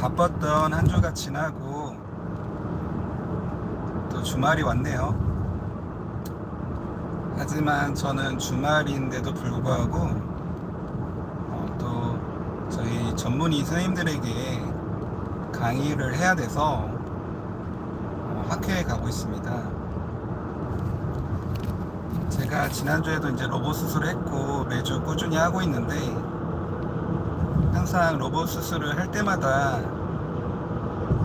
바빴던 한 주가 지나고 또 주말이 왔네요. 하지만 저는 주말인데도 불구하고 어, 또 저희 전문의 선생님들에게 강의를 해야 돼서 어, 학회에 가고 있습니다. 제가 지난주에도 이제 로봇 수술을 했고 매주 꾸준히 하고 있는데 항상 로봇 수술을 할 때마다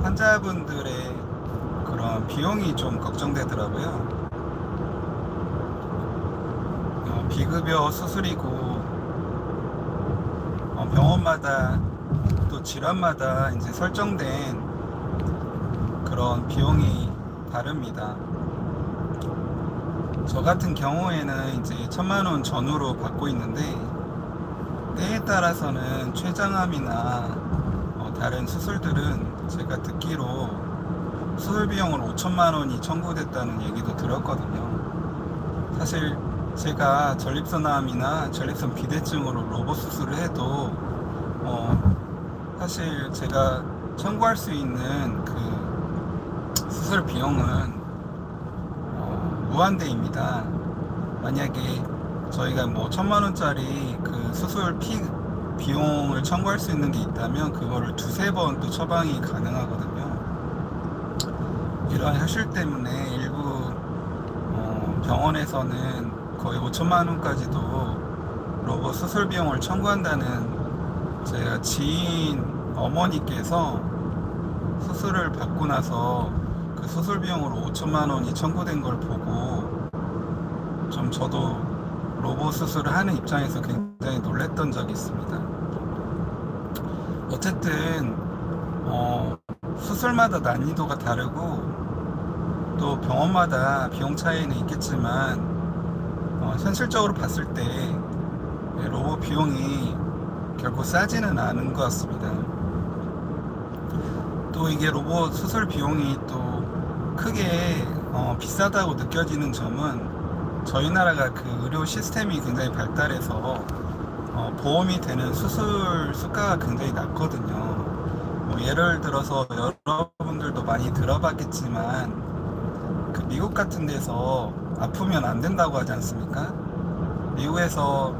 환자분들의 그런 비용이 좀 걱정되더라고요. 어, 비급여 수술이고 어, 병원마다 또 질환마다 이제 설정된 그런 비용이 다릅니다. 저 같은 경우에는 이제 천만 원 전후로 받고 있는데 때에 따라서는 췌장암이나 어, 다른 수술들은 제가 듣기로 수술 비용으로 5천만 원이 청구됐다는 얘기도 들었거든요. 사실 제가 전립선암이나 전립선 비대증으로 로봇 수술을 해도 어, 사실 제가 청구할 수 있는 그 수술 비용은 어, 무한대입니다. 만약에 저희가 뭐 천만 원짜리 그 수술 피 비용을 청구할 수 있는 게 있다면 그거를 두세 번 또 처방이 가능하거든요. 이러한 현실 때문에 일부 어, 병원에서는 거의 5천만 원까지도 로봇 수술 비용을 청구한다는 제가 지인 어머니께서 수술을 받고 나서 그 수술 비용으로 5천만 원이 청구된 걸 보고 좀 저도 로봇 수술을 하는 입장에서 굉장히 놀랬던 적이 있습니다. 어쨌든 어, 수술마다 난이도가 다르고 또 병원마다 비용 차이는 있겠지만 어, 현실적으로 봤을 때 네, 로봇 비용이 결코 싸지는 않은 것 같습니다. 또 이게 로봇 수술 비용이 또 크게 어, 비싸다고 느껴지는 점은 저희 나라가 그 의료 시스템이 굉장히 발달해서 어, 보험이 되는 수술 수가가 굉장히 낮거든요. 뭐 예를 들어서 여러분들도 많이 들어봤겠지만 그 미국 같은 데서 아프면 안 된다고 하지 않습니까? 미국에서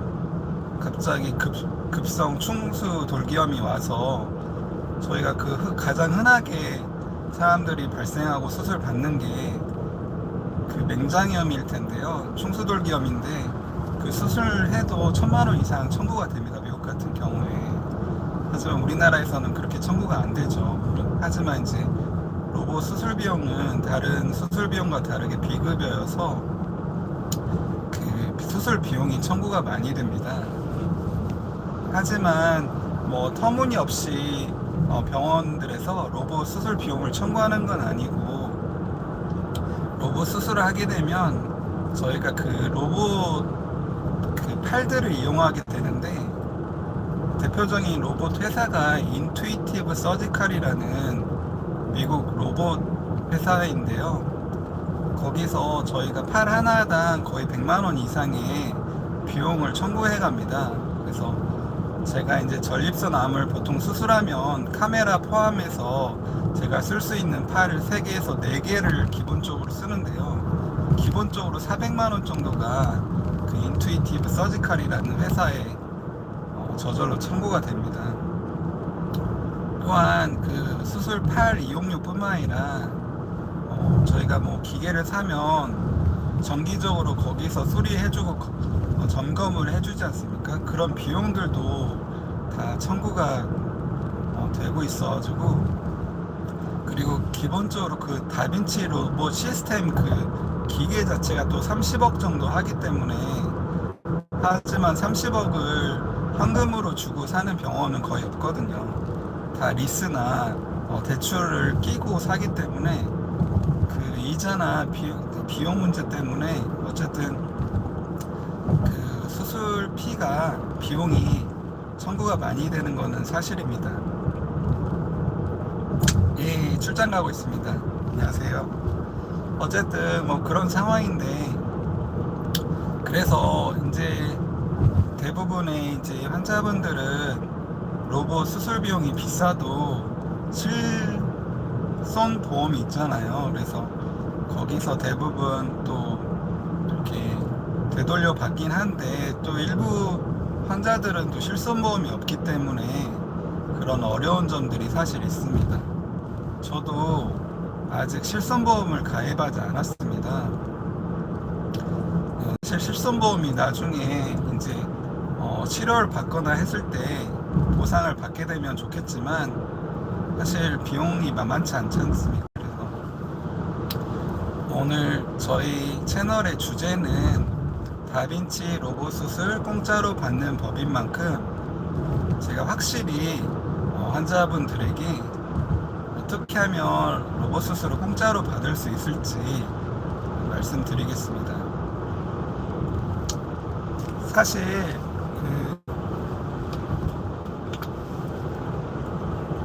갑자기 급, 급성 충수 돌기염이 와서 저희가 그 흔- 가장 흔하게 사람들이 발생하고 수술 받는 게 그 맹장염일 텐데요. 충수돌기염인데 그 수술해도 천만 원 이상 청구가 됩니다. 미국 같은 경우에. 하지만 우리나라에서는 그렇게 청구가 안 되죠. 하지만 이제 로봇 수술 비용은 다른 수술 비용과 다르게 비급여여서 그 수술 비용이 청구가 많이 됩니다. 하지만 뭐 터무니없이 어, 병원들에서 로봇 수술 비용을 청구하는 건 아니고 로봇 수술을 하게 되면 저희가 그 로봇 그 팔들을 이용하게 되는데 대표적인 로봇 회사가 인투이티브 서지컬이라는 미국 로봇 회사인데요. 거기서 저희가 팔 하나당 거의 100만 원 이상의 비용을 청구해 갑니다. 그래서 제가 이제 전립선 암을 보통 수술하면 카메라 포함해서 제가 쓸 수 있는 팔을 3개에서 4개를 기본적으로 쓰는데요. 기본적으로 400만 원 정도가 그 인투이티브 서지컬이라는 회사에 어, 저절로 청구가 됩니다. 또한 그 수술 팔 이용료뿐만 아니라 어, 저희가 뭐 기계를 사면 정기적으로 거기서 수리해주고 거- 어, 점검을 해주지 않습니까? 그런 비용들도 다 청구가 어, 되고 있어가지고 그리고 기본적으로 그 다빈치 로봇 시스템 그 기계 자체가 또 30억 정도 하기 때문에 하지만 30억을 현금으로 주고 사는 병원은 거의 없거든요. 다 리스나 어, 대출을 끼고 사기 때문에 그 이자나 비용, 문제 때문에 어쨌든 그 수술 피가 비용이 청구가 많이 되는 거는 사실입니다. 예, 출장 가고 있습니다. 안녕하세요. 어쨌든 뭐 그런 상황인데 그래서 이제 대부분의 이제 환자분들은 로봇 수술 비용이 비싸도 실손 보험이 있잖아요. 그래서 거기서 대부분 또 이렇게 되돌려 받긴 한데 또 일부 환자들은 또 실손 보험이 없기 때문에 그런 어려운 점들이 사실 있습니다. 저도 아직 실손 보험을 가입하지 않았습니다. 어, 사실 실손 보험이 나중에 이제 어, 치료를 받거나 했을 때 보상을 받게 되면 좋겠지만 사실 비용이 만만치 않지 않습니까? 그래서 오늘 저희 채널의 주제는 다빈치 로봇 수술 공짜로 받는 법인 만큼 제가 확실히 어, 환자분들에게 어떻게 하면 로봇 수술을 공짜로 받을 수 있을지 말씀드리겠습니다. 사실 그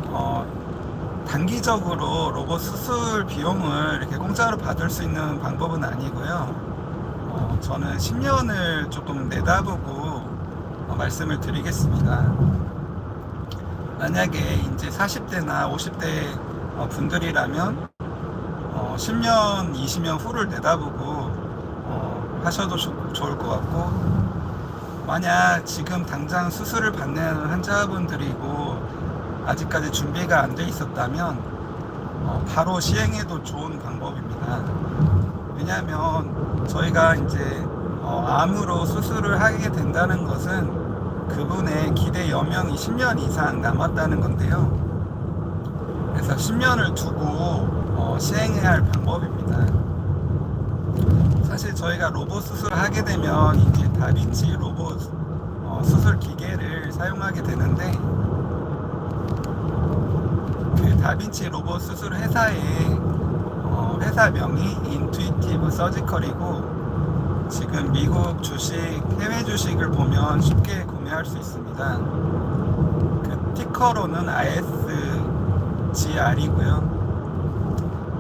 어, 단기적으로 로봇 수술 비용을 이렇게 공짜로 받을 수 있는 방법은 아니고요. 어, 저는 10년을 조금 내다보고 어, 말씀을 드리겠습니다. 만약에 이제 40대나 50대 어, 분들이라면 어, 10년, 20년 후를 내다보고 어, 하셔도 좋- 좋을 것 같고 만약 지금 당장 수술을 받는 환자분들이고 아직까지 준비가 안 돼 있었다면 어, 바로 시행해도 좋은 방법입니다. 왜냐하면 저희가 이제 어, 암으로 수술을 하게 된다는 것은 그분의 기대 여명이 10년 이상 남았다는 건데요. 그래서 10년을 두고 어, 시행해야 할 방법입니다. 사실 저희가 로봇 수술을 하게 되면 이제 다빈치 로봇 어, 수술 기계를 사용하게 되는데 그 다빈치 로봇 수술 회사의 어, 회사명이 인투이티브 서지컬이고 지금 미국 주식, 해외 주식을 보면 쉽게 구매할 수 있습니다. 그 티커로는 ISGR이고요.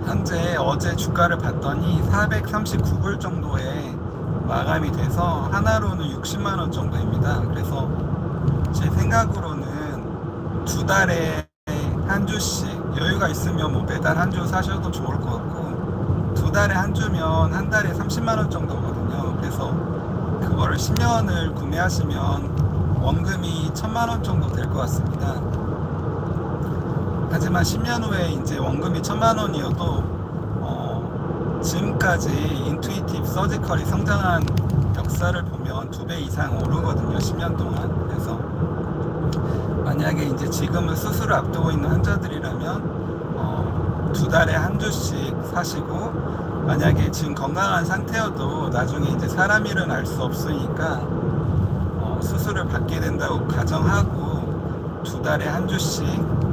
현재 어제 주가를 봤더니 439불 정도에 마감이 돼서 하나로는 60만 원 정도입니다. 그래서 제 생각으로는 두 달에 한 주씩 여유가 있으면 뭐 매달 한 주 사셔도 좋을 것 같고 두 달에 한 주면 한 달에 30만 원 정도거든요. 그래서 그거를 10년을 구매하시면 원금이 1000만 원 정도 될 것 같습니다. 하지만 10년 후에 이제 원금이 1000만 원이어도 어, 지금까지 인투이티브 서지컬이 성장한 역사를 보면 두 배 이상 오르거든요. 10년 동안. 그래서 만약에 이제 지금은 수술을 앞두고 있는 환자들이라면 어, 두 달에 한 주씩 사시고 만약에 지금 건강한 상태여도 나중에 이제 사람 일은 알 수 없으니까 어, 수술을 받게 된다고 가정하고 두 달에 한 주씩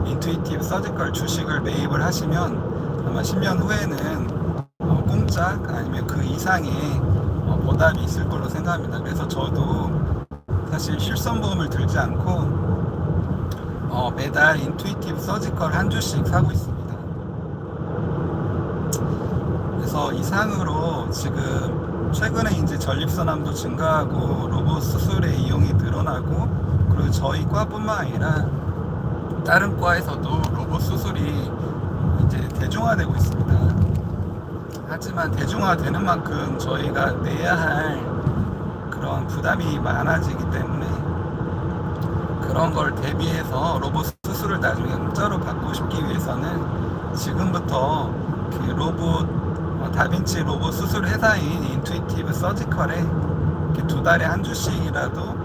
인투이티브 서지컬 주식을 매입을 하시면 아마 10년 후에는 어, 공짜 아니면 그 이상의 어, 보답이 있을 걸로 생각합니다. 그래서 저도 사실 실손보험을 들지 않고 어, 매달 인투이티브 서지컬 한 주씩 사고 있습니다. 그래서 이상으로 지금 최근에 이제 전립선암도 증가하고 로봇 수술의 이용이 저희 과뿐만 아니라 다른 과에서도 로봇 수술이 이제 대중화되고 있습니다. 하지만 대중화되는 만큼 저희가 내야 할 그런 부담이 많아지기 때문에 그런 걸 대비해서 로봇 수술을 나중에 공짜로 받고 싶기 위해서는 지금부터 그 로봇 어, 다빈치 로봇 수술 회사인 인투이티브 서지컬에 두 달에 한 주씩이라도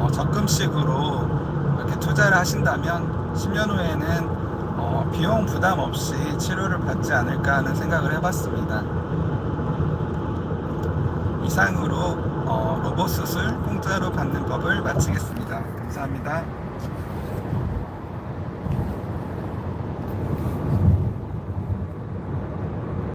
어, 적금식으로 이렇게 투자를 하신다면 10년 후에는 어, 비용 부담 없이 치료를 받지 않을까 하는 생각을 해봤습니다. 이상으로 어, 로봇 수술 공짜로 받는 법을 마치겠습니다. 감사합니다.